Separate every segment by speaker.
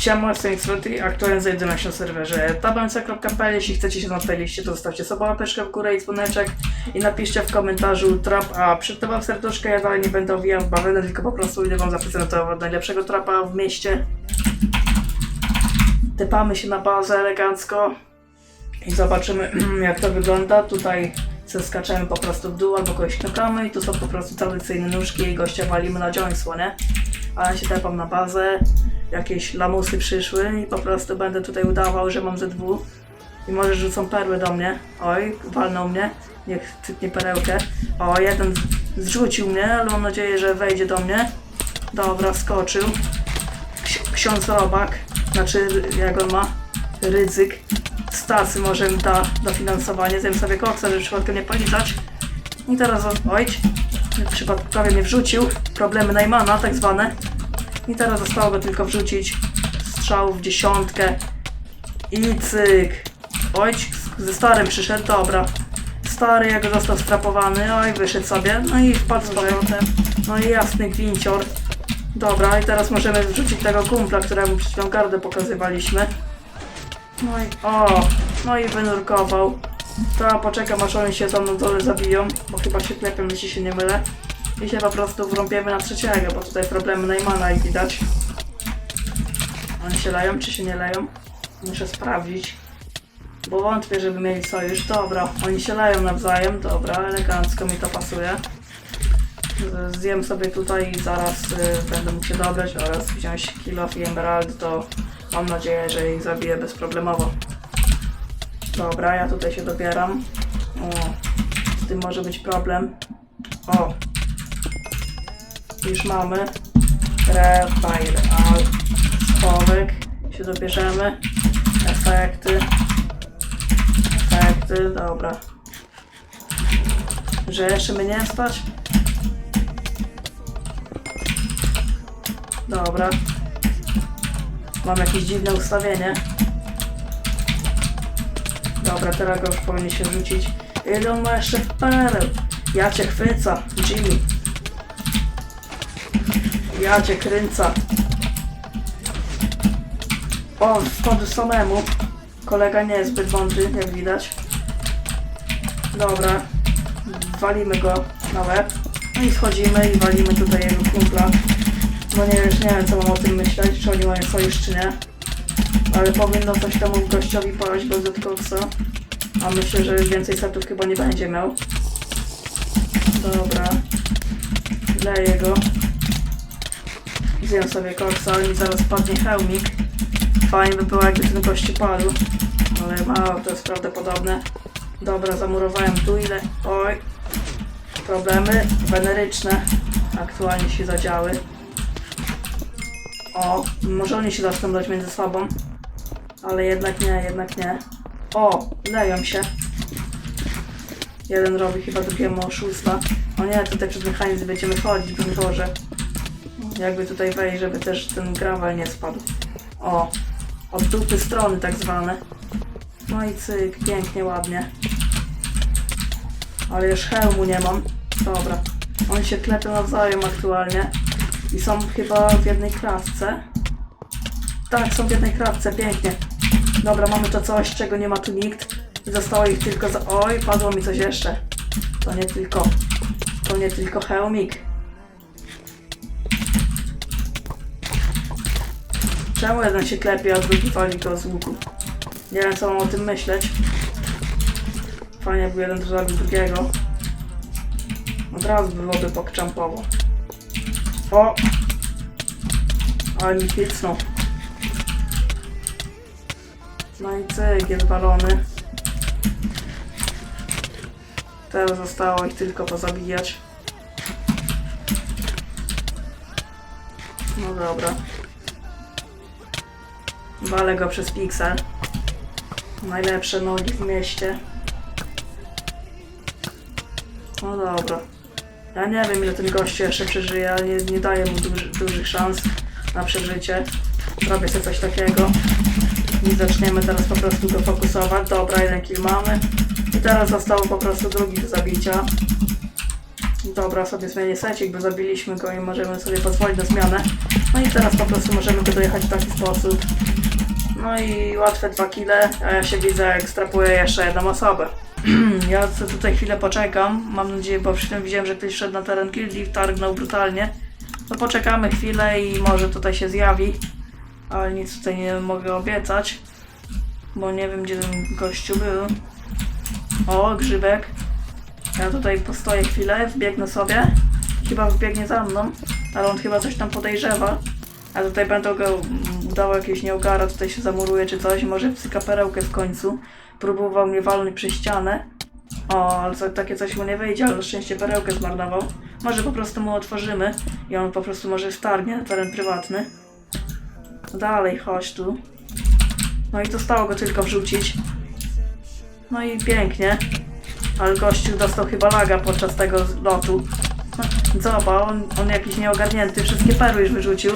Speaker 1: Siema, jestem Xrety, aktualnie znajduję na serwerze tabelce.pl. Jeśli chcecie się na tej liście, to zostawcie sobie łapeczkę w górę i dzwoneczek i napiszcie w komentarzu trap, a przytowam serduszkę, ja dalej nie będę owijał bawełnę, tylko po prostu idę wam zaprezentować najlepszego trapa w mieście. Typamy się na bazę elegancko i zobaczymy jak to wygląda. Tutaj zeskaczemy po prostu w dół albo kogoś knokamy i tu są po prostu tradycyjne nóżki i gościa walimy na dziąsło, nie? A ja się tepam na bazę, jakieś lamusy przyszły i po prostu będę tutaj udawał, że mam ZW i może rzucą perły do mnie. Oj, walną mnie, niech typnie perełkę. O, jeden zrzucił mnie, ale mam nadzieję, że wejdzie do mnie. Dobra, skoczył. Ksi- ksiądz Robak, znaczy jak on ma, ryzyk. Stasy może mi da dofinansowanie, zjem sobie koksa, żeby przypadkiem nie polizać. I teraz, oj, przypadku prawie mnie wrzucił. Problemy Najmana, tak zwane. I teraz zostało go tylko wrzucić strzał w dziesiątkę. I cyk. Oj, ze starym przyszedł, dobra. Stary jak został strapowany, oj, wyszedł sobie. No i wpadł z powrotem. No i jasny gwincior. Dobra, i teraz możemy wrzucić tego kumpla, któremu przed chwilą gardę pokazywaliśmy. No i o, no i wynurkował. To poczekam aż oni się tam na dole zabiją, bo chyba się klepią, jeśli się nie mylę. I się po prostu wrąbiemy na trzeciego, bo tutaj problemy Najmana i widać. Oni się leją, czy się nie leją? Muszę sprawdzić. Bo wątpię, żeby mieli sojusz. Dobra, oni się leją nawzajem. Dobra, elegancko mi to pasuje. Zjem sobie tutaj i zaraz y, będę mógł się dobrać oraz wziąć kill off i emerald, to mam nadzieję, że ich zabiję bezproblemowo. Dobra, ja tutaj się dobieram. O, z tym może być problem. O, już mamy. Refire, al, schowek. Się dobierzemy. Efekty. Efekty, dobra. Że jeszcze mnie nie stać? Dobra. Mam jakieś dziwne ustawienie. Dobra, teraz go już się rzucić. Ile on ma jeszcze? Ja cię chwyca, Jimmy. Ja cię kręca. O, wchodzę samemu. Kolega nie jest zbyt mądry, jak widać. Dobra. Walimy go na łeb. No i schodzimy i walimy tutaj jego kumpla. No nie, nie wiem co mam o tym myśleć, czy oni mają sojusz czy nie. Ale powinno coś temu gościowi paść go z koksa. A myślę, że więcej setów chyba nie będzie miał. Dobra. Leję go. Zjem sobie koksa, ale mi zaraz padnie hełmik. Fajnie by było jakby ten gościu padł. Ale mało, to jest prawdopodobne. Dobra, zamurowałem tu ile. Oj. Problemy weneryczne aktualnie się zadziały. O, może oni się zaczną między sobą. Ale jednak nie, jednak nie. O, leją się. Jeden robi chyba drugiemu oszusta. O nie, tutaj przez mechanizm będziemy chodzić, broń Boże. Jakby tutaj wejść, żeby też ten gravel nie spadł. O, od dupy strony tak zwane. No i cyk, pięknie, ładnie. Ale już hełmu nie mam. Dobra. Oni się klepią nawzajem aktualnie. I są chyba w jednej klatce. Tak, są w jednej klatce, pięknie. Dobra, mamy to coś, czego nie ma tu nikt. Zostało ich tylko za... Oj, padło mi coś jeszcze. To nie tylko... To nie tylko hełmik. Czemu jeden się klepie, a drugi wali go z łuku? Nie wiem, co mam o tym myśleć. Fajnie, jakby jeden zabił drugiego. Od razu byłoby pokczampowo. O! Ale mi picnął. No i cyk, jest balony. Teraz zostało ich tylko pozabijać. No dobra. Walę go przez piksel. Najlepsze nogi w mieście. No dobra. Ja nie wiem ile ten gość jeszcze przeżyje, ale nie, nie daję mu duży, dużych szans na przeżycie. Robię sobie coś takiego. I zaczniemy teraz po prostu go fokusować. Dobra, jeden kill mamy. I teraz zostało po prostu drugi do zabicia. Dobra, sobie zmienię secik, bo zabiliśmy go i możemy sobie pozwolić na zmianę. No i teraz po prostu możemy go dojechać w taki sposób. No i łatwe dwa kile, a ja się widzę, jak strapuję jeszcze jedną osobę. ja sobie tutaj chwilę poczekam, mam nadzieję, bo przy tym widziałem, że ktoś szedł na teren gildii, targnął brutalnie. No poczekamy chwilę i może tutaj się zjawi, ale nic tutaj nie mogę obiecać, bo nie wiem, gdzie ten gościu był. O, grzybek. Ja tutaj postoję chwilę, wbiegnę sobie. Chyba wbiegnie za mną, ale on chyba coś tam podejrzewa. A tutaj będę go udawał jakiegoś nieugara, tutaj się zamuruje czy coś, może psyka perełkę w końcu. Próbował mnie walnąć przez ścianę. O, ale co, takie coś mu nie wyjdzie, ale na szczęście perełkę zmarnował. Może po prostu mu otworzymy i on po prostu może wtargnie na teren prywatny. Dalej, chodź tu. No i zostało go tylko wrzucić. No i pięknie. Ale gościu dostał chyba laga podczas tego lotu. No, Zobacz, on, on jakiś nieogarnięty, wszystkie perły już wyrzucił.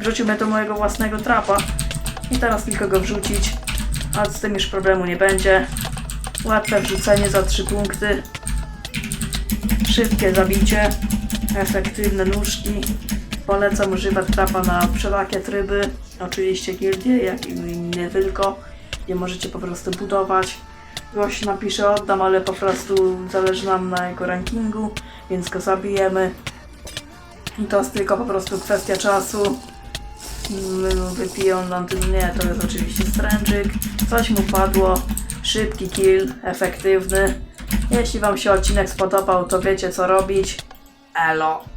Speaker 1: Wrzucił mnie do mojego własnego trapa. I teraz tylko go wrzucić. A z tym już problemu nie będzie. Łatwe wrzucenie za 3 punkty. Szybkie zabicie. Efektywne nóżki. Polecam używać trapa na wszelakie tryby. Oczywiście gildie, jak i nie tylko. Gdzie możecie po prostu budować. Gość napisze oddam, ale po prostu zależy nam na jego rankingu, więc go zabijemy. I to jest tylko po prostu kwestia czasu. Wypije on nam tym, nie, to jest oczywiście stręczyk. Coś mu padło. Szybki kill, efektywny. Jeśli Wam się odcinek spodobał, to wiecie co robić. Elo.